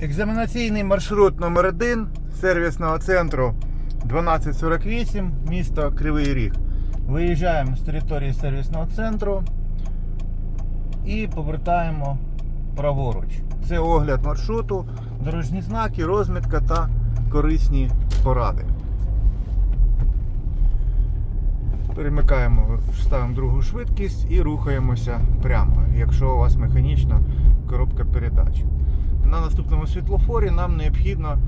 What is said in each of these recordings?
Екзаменаційний маршрут номер 1 сервісного центру 1248, місто Кривий Ріг. Виїжджаємо з території сервісного центру і повертаємо праворуч. Це огляд маршруту, дорожні знаки, розмітка та корисні поради. Перемикаємо, ставимо другу швидкість і рухаємося прямо, якщо у вас механічна коробка передач. На наступному світлофорі нам необхідно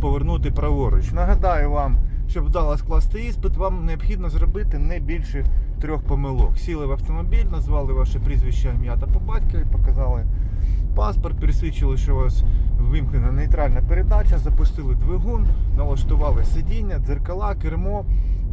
повернути праворуч. Нагадаю вам, щоб вдало скласти іспит, вам необхідно зробити не більше трьох помилок. Сіли в автомобіль, назвали ваше прізвище, ім'я та по батькові, показали паспорт, пересвідчили, що у вас вимкнена нейтральна передача, запустили двигун, налаштували сидіння, дзеркала, кермо,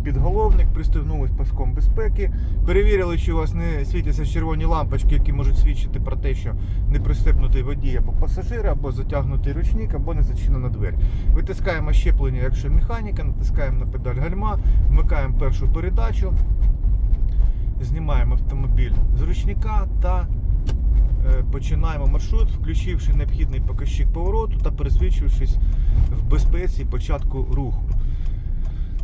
підголовник, пристегнулись паском безпеки, перевірили, чи у вас не світяться червоні лампочки, які можуть свідчити про те, що не пристебнутий водій або пасажир, або затягнутий ручник, або не зачинена двері. Витискаємо щеплення, якщо механіка, натискаємо на педаль гальма, вмикаємо першу передачу, знімаємо автомобіль з ручника та е, починаємо маршрут, включивши необхідний показчик повороту та пересвідчившись в безпеці початку руху.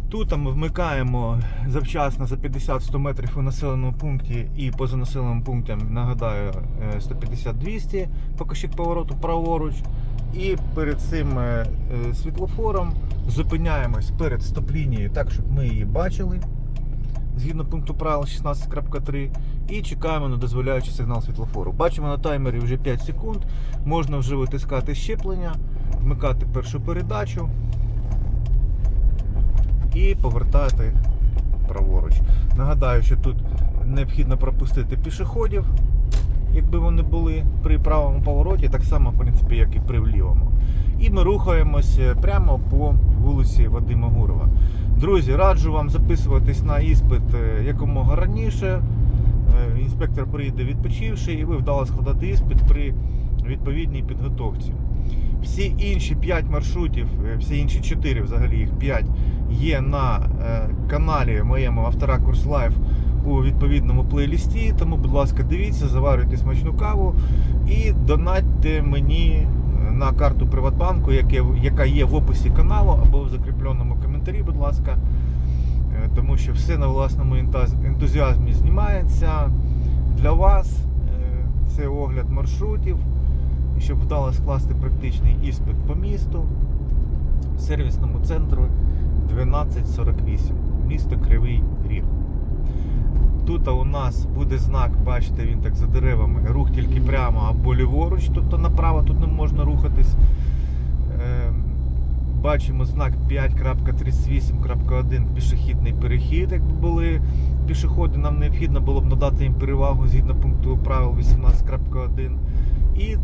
Тут ми вмикаємо завчасно за 50-100 метрів у населеному пункті і поза населеним пунктом, нагадаю, е, 150-200 показчик повороту праворуч. І перед цим е, е, світлофором зупиняємось перед стоп-лінією так, щоб ми її бачили згідно пункту правил 16.3 і чекаємо на дозволяючий сигнал світлофору. Бачимо на таймері вже 5 секунд. Можна вже витискати щеплення, вмикати першу передачу і повертати праворуч. Нагадаю, що тут необхідно пропустити пішоходів, якби вони були при правому повороті, так само, в принципі, як і при лівому. І ми рухаємося прямо по вулиці Вадима Гурова. Друзі, раджу вам записуватись на іспит е, якомога раніше. Е, Інспектор приїде відпочивши, і ви вдало складати іспит при відповідній підготовці. Всі інші 5 маршрутів, е, всі інші 4 взагалі їх 5 є на е, каналі моєму Авторакурс Лайф у відповідному плейлісті. Тому, будь ласка, дивіться, заварюйте смачну каву і донатьте мені на карту Приватбанку, яка є в описі каналу або в закріпленому коментарі, будь ласка. Е, Тому що все на власному ентузіазмі знімається для вас. Е, Це огляд маршрутів. Щоб вдало скласти практичний іспит по місту сервісному центру 1248, місто Кривий Ріг. Тут у нас буде знак, бачите, він так за деревами, рух тільки прямо або ліворуч, тобто направо тут не можна рухатись. Е, Бачимо знак 5.38.1 пішохідний перехід. Якби були пішоходи, нам необхідно було б надати їм перевагу згідно пункту правил 18.1. І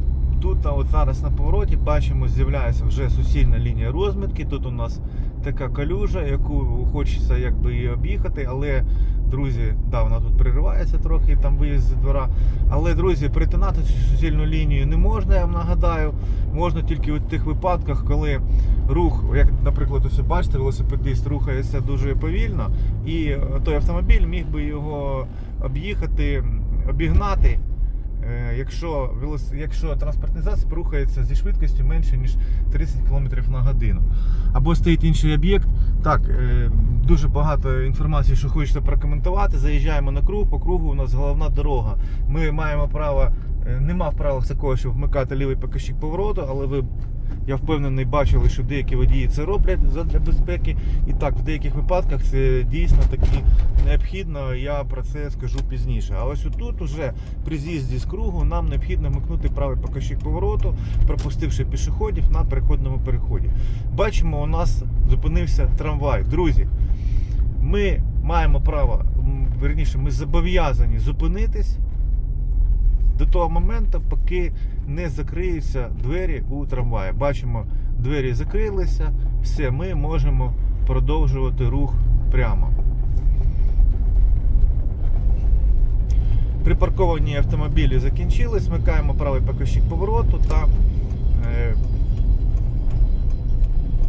тут от зараз на повороті бачимо, з'являється вже суцільна лінія розмітки. Тут у нас така калюжа, яку хочеться якби її об'їхати, але друзі, да, вона тут переривається трохи, там виїзд з двора. Але, друзі, перетинати цю суцільну лінію не можна, я вам нагадаю. Можна тільки у тих випадках, коли рух, як, наприклад, ось бачите, велосипедист рухається дуже повільно, і той автомобіль міг би його об'їхати, обігнати. Е, Якщо, якщо транспортний засіб рухається зі швидкістю менше, ніж 30 км на годину. Або стоїть інший об'єкт. Так, е, дуже багато інформації, що хочеться прокоментувати. Заїжджаємо на круг, по кругу у нас головна дорога. Ми маємо право, нема в правилах такого, щоб вмикати лівий показчик повороту, але ви. Я впевнений, бачили, що деякі водії це роблять для безпеки. І так, в деяких випадках це дійсно таки необхідно. Я про це скажу пізніше. А ось тут уже при з'їзді з кругу нам необхідно вмикнути правий показчик повороту, пропустивши пішоходів на переходному переході. Бачимо, у нас зупинився трамвай. Друзі, ми маємо право, верніше, ми зобов'язані зупинитись до того моменту, поки не закриються двері у трамваї. Бачимо, двері закрилися, все, ми можемо продовжувати рух прямо. Припарковані автомобілі закінчились, вмикаємо правий покажчик повороту та е,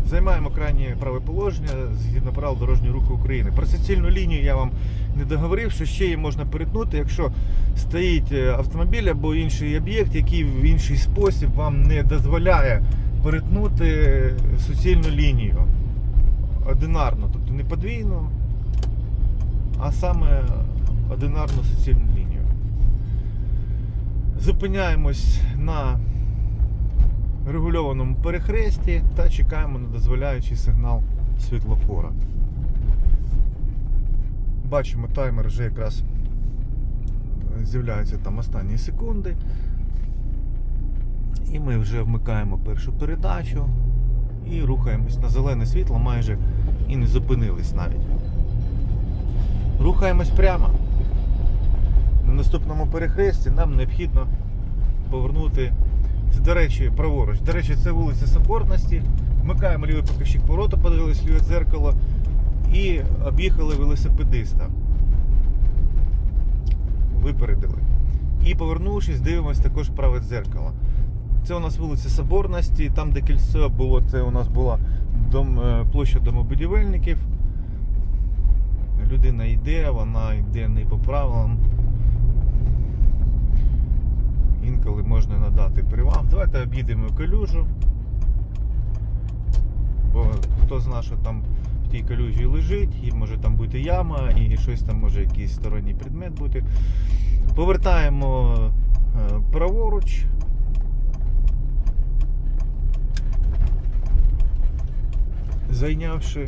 займаємо крайнє праве положення згідно правил дорожнього руху України. Про суцільну лінію я вам не договорив, що ще її можна перетнути, якщо стоїть е, автомобіль або інший об'єкт, який в інший спосіб вам не дозволяє перетнути суцільну лінію. Одинарно, тобто не подвійну, а саме одинарну суцільну лінію. Зупиняємось на регульованому перехресті та чекаємо на дозволяючий сигнал світлофора. Бачимо, таймер вже якраз з'являються там останні секунди. І ми вже вмикаємо першу передачу і рухаємось на зелене світло майже і не зупинились навіть. Рухаємось прямо. На наступному перехресті нам необхідно повернути. Це, до речі, праворуч. До речі, це вулиця Соборності. Вмикаємо лівий покажчик повороту, подивились ліве дзеркало і об'їхали велосипедиста. Випередили. І повернувшись, дивимось також праве дзеркало. Це у нас вулиця Соборності, там, де кільце було, це у нас була дом, е, площа домобудівельників. Людина йде, вона йде не по правилам. Інколи можна надати перевагу. Давайте об'їдемо калюжу. Бо хто знає, що там в тій калюжі лежить, і може там бути яма, і щось там може якийсь сторонній предмет бути. Повертаємо е, праворуч. Зайнявши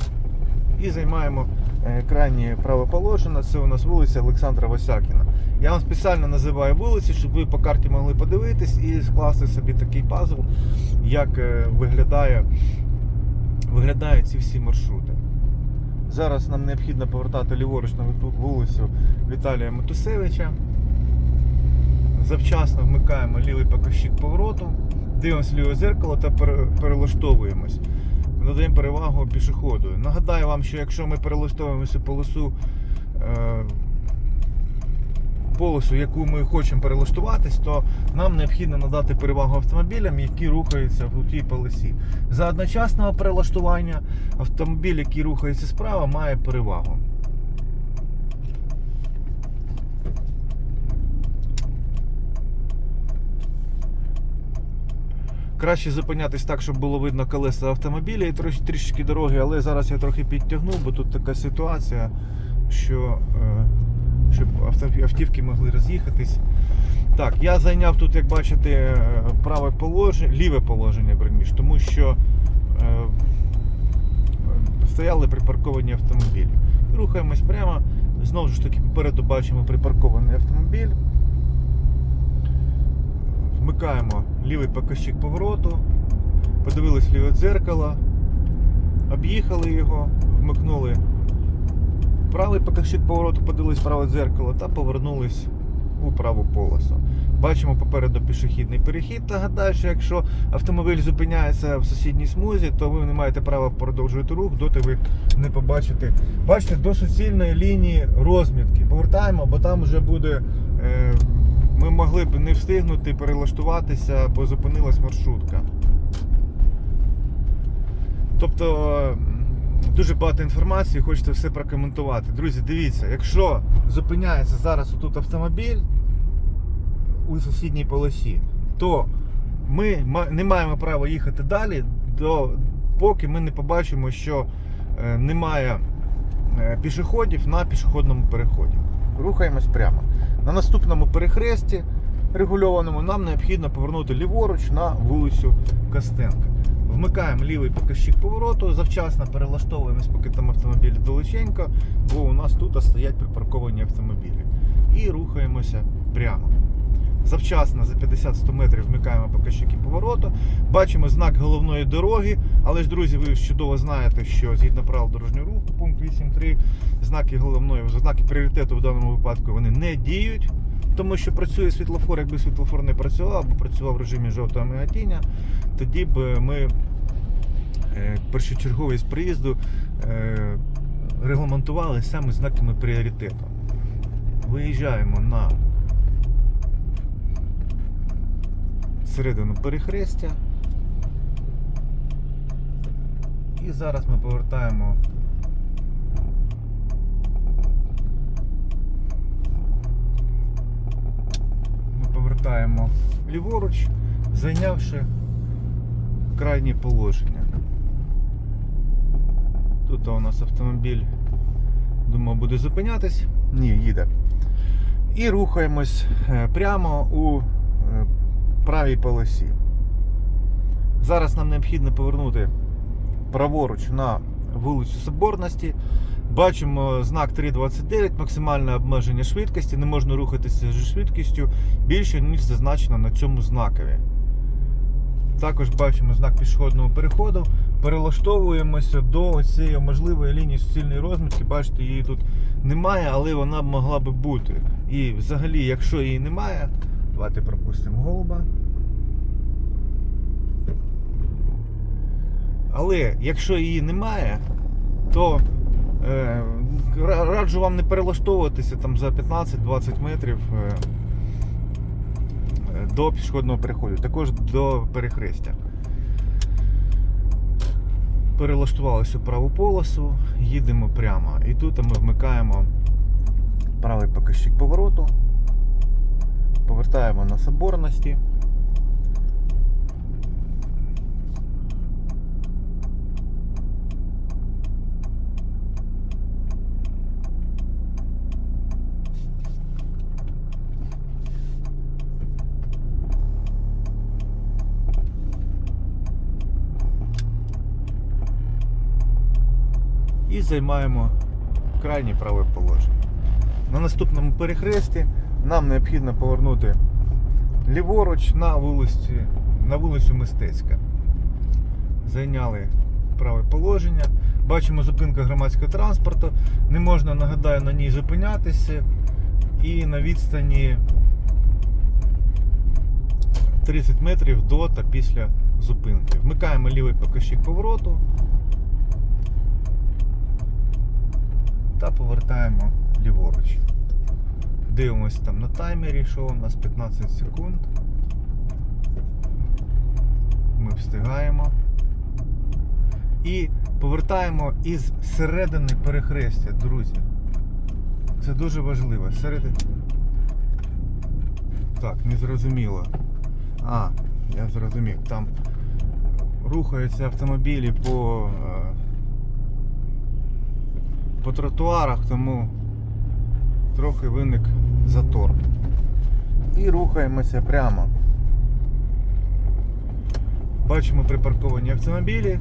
і займаємо е, крайнє правоположення. Це у нас вулиця Олександра Васякіна. Я вам спеціально називаю вулиці, щоб ви по карті могли подивитись і скласти собі такий пазл, як е, виглядає, виглядають ці всі маршрути. Зараз нам необхідно повертати ліворуч на вулицю Віталія Матусевича. Завчасно вмикаємо лівий покажчик повороту, дивимося ліве зеркало та пере- перелаштовуємось. Надаємо перевагу пішоходу. Нагадаю вам, що якщо ми перелаштовуємося полосу, е, полосу, яку ми хочемо перелаштуватись, то нам необхідно надати перевагу автомобілям, які рухаються в тій полосі. За одночасного перелаштування автомобіль, який рухається справа, має перевагу. Краще зупинятись так, щоб було видно колеса автомобіля і трош, трішечки дороги, але зараз я трохи підтягну, бо тут така ситуація, що е, щоб автівки могли роз'їхатись. Так, я зайняв тут, як бачите, е, праве положення, ліве положення, верніше, тому що е, стояли припарковані автомобілі. Рухаємось прямо. Знову ж таки, попереду бачимо припаркований автомобіль. Вмикаємо лівий показчик повороту, подивились ліве дзеркало, об'їхали його, вмикнули правий показчик повороту, подивились праве дзеркало та повернулись у праву полосу. Бачимо попереду пішохідний перехід. Нагадаю, що якщо автомобіль зупиняється в сусідній смузі, то ви не маєте права продовжувати рух, доти ви не побачите. Бачите, до суцільної лінії розмітки. Повертаємо, бо там вже буде. Е, ми могли б не встигнути перелаштуватися, бо зупинилась маршрутка. Тобто дуже багато інформації, хочете все прокоментувати. Друзі, дивіться, якщо зупиняється зараз отут автомобіль у сусідній полосі, то ми не маємо права їхати далі, до, поки ми не побачимо, що е, немає е, пішоходів на пішохідному переході. Рухаємось прямо. На наступному перехресті регульованому нам необхідно повернути ліворуч на вулицю Костенка. Вмикаємо лівий показчик повороту, завчасно перелаштовуємось, поки там автомобілі далеченько, бо у нас тут стоять припарковані автомобілі. І рухаємося прямо. Завчасно за 50-100 метрів вмикаємо показчики повороту. Бачимо знак головної дороги. Але ж, друзі, ви чудово знаєте, що згідно правил дорожнього руху, пункт 8.3, знаки головної, знаки пріоритету в даному випадку вони не діють. Тому що працює світлофор, якби світлофор не працював, або працював в режимі жовтого миготіння, тоді б ми е, першочерговість приїзду е, регламентували саме знаками пріоритету. Виїжджаємо на середину перехрестя. І зараз ми повертаємо. Ми повертаємо ліворуч, зайнявши крайнє положення. Тут у нас автомобіль, думаю, буде зупинятись. Ні, їде. І рухаємось е, прямо у е, правій полосі. Зараз нам необхідно повернути праворуч на вулицю Соборності. Бачимо знак 3.29, максимальне обмеження швидкості. Не можна рухатися зі швидкістю більше, ніж зазначено на цьому знакові. Також бачимо знак пішохідного переходу. Перелаштовуємося до цієї можливої лінії суцільної розмітки. Бачите, її тут немає, але вона б могла би бути. І взагалі, якщо її немає, давайте пропустимо голуба. Але якщо її немає, то раджу вам не перелаштовуватися там за 15-20 метрів е, е, до пішохідного переходу, також до перехрестя. Перелаштувалися праву полосу, їдемо прямо. І тут ми вмикаємо правий показчик повороту, повертаємо на соборності. І займаємо крайнє праве положення. На наступному перехресті нам необхідно повернути ліворуч на вулиці, на вулицю Мистецька. Зайняли праве положення. Бачимо зупинка громадського транспорту. Не можна, нагадаю, на ній зупинятися. І на відстані 30 метрів до та після зупинки. Вмикаємо лівий показчик повороту. Та повертаємо ліворуч. Дивимось там на таймері, що у нас 15 секунд. Ми встигаємо. І повертаємо із середини перехрестя, друзі. Це дуже важливо. Середини. Так, не зрозуміло. А, я зрозумів. Там рухаються автомобілі по. По тротуарах, тому трохи виник затор. І рухаємося прямо. Бачимо припарковані автомобілі.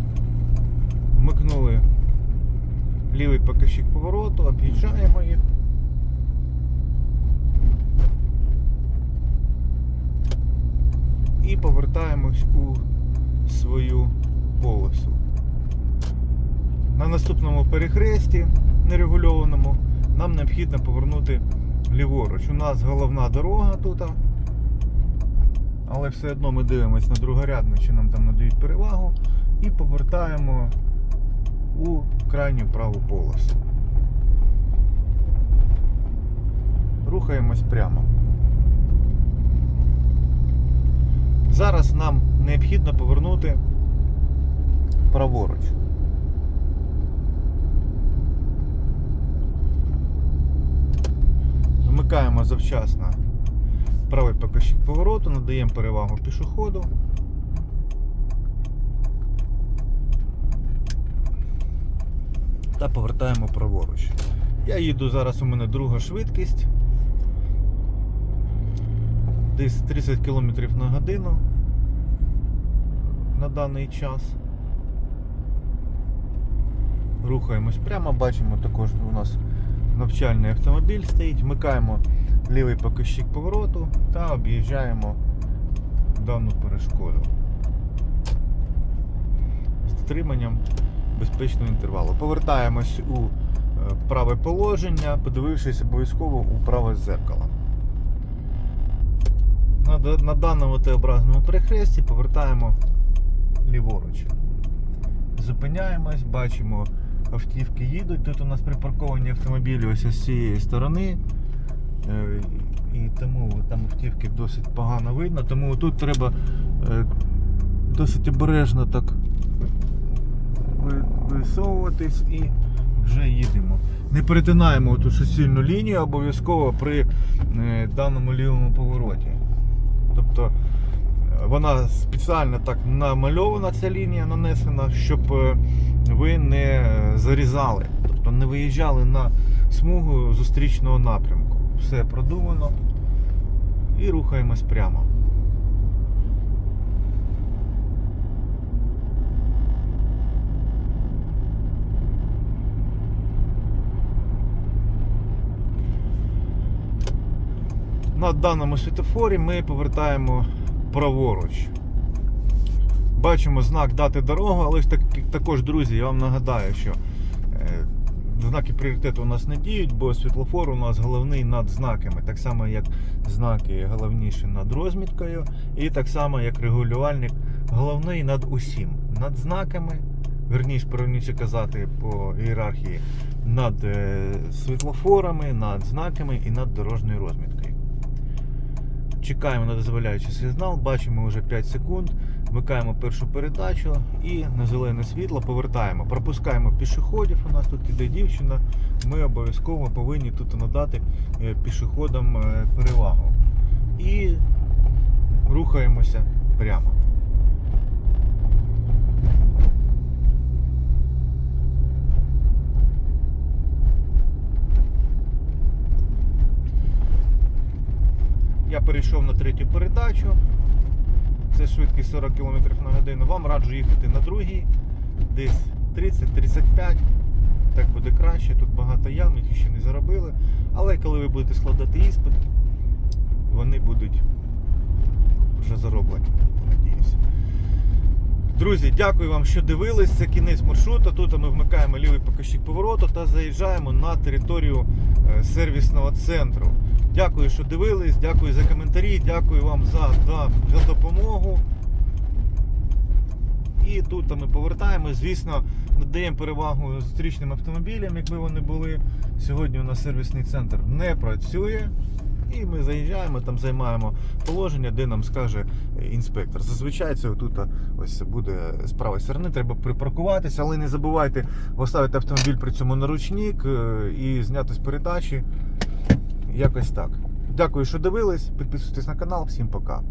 Вмикнули лівий показчик повороту, об'їжджаємо їх. І повертаємось у свою полосу. На наступному перехресті нерегульованому нам необхідно повернути ліворуч. У нас головна дорога тут. Але все одно ми дивимося на другорядну, чи нам там надають перевагу, і повертаємо у крайню праву полосу. Рухаємось прямо. Зараз нам необхідно повернути праворуч. Вмикаємо завчасно правий показчик повороту, надаємо перевагу пішоходу. Та повертаємо праворуч. Я їду зараз у мене друга швидкість. Десь 30 км на годину на даний час. Рухаємось прямо, бачимо також у нас навчальний автомобіль стоїть, вмикаємо лівий показчик повороту та об'їжджаємо дану перешкоду з дотриманням безпечного інтервалу. Повертаємось у е, праве положення, подивившись обов'язково у праве зеркало. На даному Т-образному перехресті повертаємо ліворуч. Зупиняємось, бачимо автівки їдуть. Тут у нас припарковані автомобілі ось з цієї сторони. Е, І тому там автівки досить погано видно. Тому тут треба е, досить обережно так висовуватись і вже їдемо. Не перетинаємо ту суцільну лінію обов'язково при е, даному лівому повороті. Тобто Вона спеціально так намальована, ця лінія нанесена, щоб е, ви не зарізали, тобто не виїжджали на смугу зустрічного напрямку. Все продумано і рухаємось прямо. На даному світофорі ми повертаємо праворуч. Бачимо знак дати дорогу, але ж так, також, друзі, я вам нагадаю, що е, знаки пріоритету у нас не діють, бо світлофор у нас головний над знаками, так само як знаки головніші над розміткою, і так само як регулювальник головний над усім. Над знаками, верніше правильніше казати по ієрархії, над е, світлофорами, над знаками і над дорожньою розміткою. Чекаємо на дозволяючий сигнал, бачимо вже 5 секунд, вмикаємо першу передачу і на зелене світло повертаємо. Пропускаємо пішоходів. У нас тут іде дівчина. Ми обов'язково повинні тут надати е, пішоходам е, перевагу. І рухаємося прямо. Я перейшов на третю передачу. Це швидкість 40 км на годину. Вам раджу їхати на другій, десь 30-35. Так буде краще. Тут багато ям, їх ще не заробили. Але коли ви будете складати іспит, вони будуть вже зароблені, надіюсь. Друзі, дякую вам, що дивились. Це кінець маршруту. Тут ми вмикаємо лівий покажчик повороту та заїжджаємо на територію е, сервісного центру. Дякую, що дивились, дякую за коментарі, дякую вам за, за, за допомогу. І тут ми повертаємо. Звісно, надаємо перевагу зустрічним автомобілям, якби вони були. Сьогодні у нас сервісний центр не працює. І ми заїжджаємо, там займаємо положення, де нам скаже інспектор. Зазвичай це тут ось буде з правої сторони, треба припаркуватися, але не забувайте поставити автомобіль при цьому на ручник е, і зняти з передачі. Якось так. Дякую, що дивились. Підписуйтесь на канал. Всім пока.